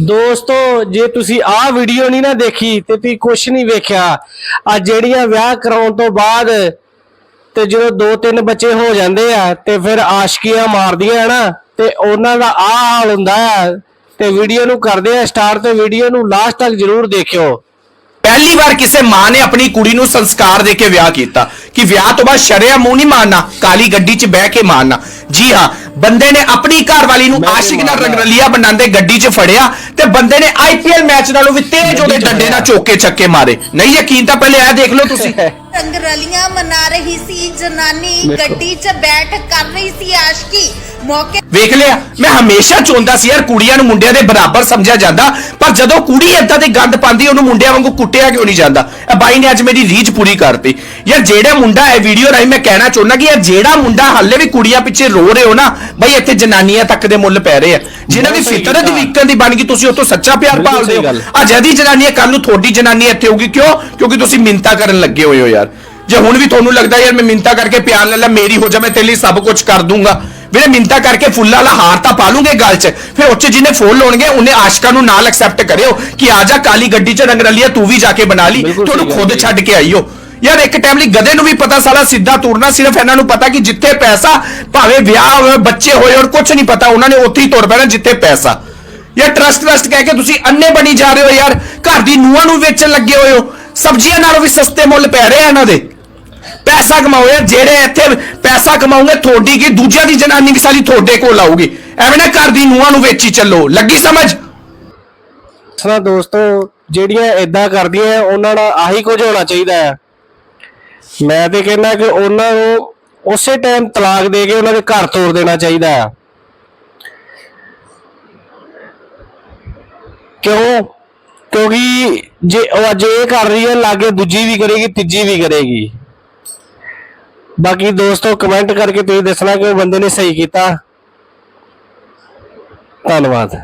ਦੋਸਤੋ, ਜੇ ਤੁਸੀਂ ਆਹ ਵੀਡੀਓ ਨਹੀਂ ਨਾ ਦੇਖੀ ਤੇ ਤੁਸੀਂ ਕੁਝ ਨਹੀਂ ਵੇਖਿਆ ਆ ਜਿਹੜੀਆਂ ਵਿਆਹ ਕਰਾਉਣ ਤੋਂ ਬਾਅਦ ਤੇ ਜਦੋਂ ਦੋ ਤਿੰਨ ਬੱਚੇ ਹੋ ਜਾਂਦੇ ਆ ਤੇ ਫਿਰ ਆਸ਼ਕੀਆਂ ਮਾਰਦੀਆਂ ਨਾ, ਤੇ ਉਹਨਾਂ ਦਾ ਆਹ ਹਾਲ ਹੁੰਦਾ ਆ, ਤੇ ਵੀਡੀਓ ਨੂੰ ਕਰਦੇ ਆ ਸਟਾਰਟ ਤੇ ਵੀਡੀਓ ਨੂੰ ਲਾਸਟ ਤੱਕ ਜਰੂਰ ਦੇਖਿਓ। ਪਹਿਲੀ ਵਾਰ ਕਿਸੇ ਮਾਂ ਨੇ ਆਪਣੀ ਕੁੜੀ ਨੂੰ ਸੰਸਕਾਰ ਦੇ ਕੇ ਵਿਆਹ ਕੀਤਾ, ਕਿ ਵਿਆਹ ਤੋਂ ਬਾਅਦ ਸ਼ਰਿਆ ਮੂੰਹ ਨਹੀਂ ਮਾਰਨਾ, ਕਾਲੀ ਗੱਡੀ 'ਚ ਬਹਿ ਕੇ ਮਾਰਨਾ। ਜੀ ਹਾਂ ਬੰਦੇ ਨੇ ਆਪਣੀ ਘਰ ਵਾਲੀ ਨੂੰ ਆਸ਼ਿਕ ਨਾਲ। ਰੰਗਰਲੀਆ ਬਣਾਉਂਦੇ ਗੱਡੀ 'ਚ ਫੜਿਆ ਤੇ ਬੰਦੇ ਨੇ ਆਈਪੀਐਲ ਮੈਚ ਨਾਲੋਂ ਵੀ ਤੇਜ਼ ਉਹਦੇ ਡੰਡੇ ਨਾਲ। ਚੋਕੇ ਚੱਕੇ ਮਾਰੇ ਨਹੀਂ ਯਕੀਨ ਤਾਂ ਪਹਿਲੇ ਇਹ ਦੇਖ ਲਓ ਤੁਸੀਂ ਰੰਗਰਲੀਆਂ ਮਨਾ ਰਹੀ ਸੀ ਜਨਾਨੀ ਦੇਖੋ। ਗੱਡੀ 'ਚ ਬੈਠ ਕਰ ਰਹੀ ਸੀ ਆਸ਼ਕੀ। ਮੌਕੇ ਵੇਖ ਲਿਆ ਮੈਂ ਹਮੇਸ਼ਾ ਚਾਹੁੰਦਾ ਸੀ ਯਾਰ ਕੁੜੀਆਂ ਨੂੰ ਮੁੰਡਿਆਂ ਦੇ ਬਰਾਬਰ ਸਮਝਿਆ ਜਾਂਦਾ ਪਰ ਜਦੋਂ ਕੁੜੀ ਏਦਾਂ ਦੇ ਗੰਦ ਪਾਉਂਦੀ ਉਹਨੂੰ ਮੁੰਡਿਆਂ ਵਾਂਗੂ ਕੁੱਟਿਆ ਕਿਉਂ ਨਹੀਂ ਜਾਂਦਾ? ਇਹ ਬਾਈ ਨੇ ਅੱਜ ਮੇਰੀ ਰੀਚ ਪੂਰੀ ਕਰਤੀ। ਯਾਰ ਜਿਹੜਾ ਮੁੰਡਾ ਇਹ ਵੀਡੀਓ ਰਾਹੀਂ ਮੈਂ ਕਹਿਣਾ ਚਾਹੁੰਦਾ ਕਿ ਯਾਰ ਜਿਹੜਾ ਮੁੰਡਾ ਹੱਲੇ ਵੀ ਕੁੜੀਆਂ ਪਿੱਛੇ ਰੋ ਰਹੇ ਹੋ ਨਾ ਬਈ ਇੱਥੇ ਜਨਾਨੀਆਂ ਤੱਕ ਦੇ ਮੁੱਲ ਪੈ ਰਹੇ ਆ। ਜਿਨ੍ਹਾਂ ਦੀ ਬਹੁਤ ਸਹੀ ਫਿਤਰਤ ਗੱਲ। ਵਿਕਣ ਦੀ ਬਣ ਗਈ ਤੁਸੀਂ ਉਹ ਤੋਂ ਸੱਚਾ ਪਿਆਰ ਬਿਲਕੁਲ ਭਾਲਦੇ ਸਹੀ ਹੋ। ਗੱਲ। ਆ। ਜਦੀ ਜਨਾਨੀ ਹੈ ਕੱਲ ਨੂੰ ਤੁਹਾਡੀ ਜਨਾਨੀ ਇੱਥੇ ਹੋਊਗੀ ਕਿਉਂ? ਕਿਉਂਕਿ ਤੁਸੀਂ ਮਿੰਤਾ ਕਰਨ ਲੱਗੇ ਹੋਏ ਹੋ ਯਾਰ। ਜੇ ਹੁਣ ਵੀ ਤੁਹਾਨੂੰ ਲੱਗਦਾ ਯਾਰ ਮੈਂ ਮਿੰਤਾ ਕਰਕੇ ਪਿਆਰ ਲੈ ਲੈ ਮੇਰੀ ਹੋ ਜਾ ਮੈਂ ਤੇਰੇ ਲਈ ਸਭ ਕੁਝ ਕਰ ਦੂੰਗਾ। ਵੀਰੇ ਮਿੰਤਾ ਕਰਕੇ ਫੁੱਲਾਂ ਵਾਲਾ ਹਾਰ ਤਾਂ ਪਾ ਲੂੰਗੇ ਗਲ 'ਚ। ਫਿਰ ਉੱਚ ਜਿਹਨੇ ਫੁੱਲ ਲਾਉਣਗੇ ਉਹਨੇ ਆਸ਼ਕਾਂ ਨੂੰ ਨਾਲ ਐਕਸੈਪਟ ਕਰਿਓ ਕਿ ਆ ਜਾ ਕਾਲੀ ਗੱਡੀ 'ਚ ਰੰਗ ਰਲੀਆ ਤੂੰ ਵੀ ਜਾ ਕੇ ਬਣਾ ਲਈ। ਬਿਲਕੁਲ ਤੁਹਾਨੂੰ ਸਹੀ ਗੱਲ ਖੁਦ ਹੈ। ਛੱਡ ਕੇ ਆਈਓ। ਯਾਰ ਇੱਕ ਟਾਈਮ ਲਈ ਗਧੇ ਨੂੰ ਵੀ ਪਤਾ ਸਾਲਾ ਸਿੱਧਾ ਤੁਰਨਾ ਸਿਰਫ ਇਹਨਾਂ ਨੂੰ ਪਤਾ ਕਿ ਜਿੱਥੇ ਪੈਸਾ ਭਾਵੇਂ ਵਿਆਹ ਹੋਵੇ ਬੱਚੇ ਹੋਏ ਔਰ ਕੁਝ ਨਹੀਂ ਪਤਾ। ਉਹਨਾਂ ਨੇ ਉੱਥੇ ਹੀ ਤੁਰ ਪੈਣਾ ਜਿੱਥੇ ਪੈਸਾ। ਯਾਰ ਟਰਸਟ ਟਰਸਟ ਕਹਿ ਕੇ ਤੁਸੀਂ ਅੰਨੇ ਬਣੀ ਜਾ ਰਹੇ ਹੋ ਯਾਰ। ਘਰ ਦੀ ਨੂੰਹਾਂ ਨੂੰ ਵੇਚਣ ਲੱਗੇ ਹੋਏ ਹੋ। ਸਬਜ਼ੀਆਂ ਨਾਲੋਂ ਵੀ ਸਸਤੇ ਮੁੱਲ ਪੈ ਰਹੇ ਆ ਇਹਨਾਂ ਦੇ। ਪੈਸਾ ਕਮਾਓ ਯਾਰ ਜਿਹੜੇ ਇੱਥੇ ਪੈਸਾ ਕਮਾਉਂਗੇ ਤੁਹਾਡੀ ਕੀ, ਦੂਜਿਆਂ ਦੀ ਜਨਾਨੀ ਵੀ ਸਾਰੀ ਤੁਹਾਡੇ ਕੋਲ ਆਊਗੀ। ਐਵੇਂ ਨਾ ਘਰ ਦੀ ਨੂੰਹਾਂ ਨੂੰ ਵੇਚੀ ਚੱਲੋ। ਲੱਗੀ ਸਮਝ? ਸਨਾ ਦੋਸਤੋ, ਜਿਹੜੀਆਂ ਇਦਾਂ ਕਰਦੀਆਂ, ਉਹਨਾਂ ਨਾਲ ਆਹੀ ਕੁਝ ਹੋਣਾ ਚਾਹੀਦਾ ਹੈ। ਮੈਂ ਤੇ ਕਹਿੰਦਾ ਕਿ ਉਹਨਾਂ ਨੂੰ ਉਸੇ ਟਾਈਮ ਤਲਾਕ ਦੇ ਕੇ ਉਹਨਾਂ ਦੇ ਘਰ ਤੋੜ ਦੇਣਾ ਚਾਹੀਦਾ ਹੈ। ਕਿਉਂ? ਕਿਉਂਕਿ ਜੇ ਉਹ ਅੱਜ ਇਹ ਕਰ ਰਹੀ ਹੈ, ਲਾਗੇ ਦੂਜੀ ਵੀ ਕਰੇਗੀ, ਤੀਜੀ ਵੀ ਕਰੇਗੀ। ਬਾਕੀ ਦੋਸਤੋ ਕਮੈਂਟ ਕਰਕੇ ਤੁਸੀਂ ਦੱਸਣਾ ਕਿ ਉਹ ਬੰਦੇ ਨੇ ਸਹੀ ਕੀਤਾ। ਧੰਨਵਾਦ।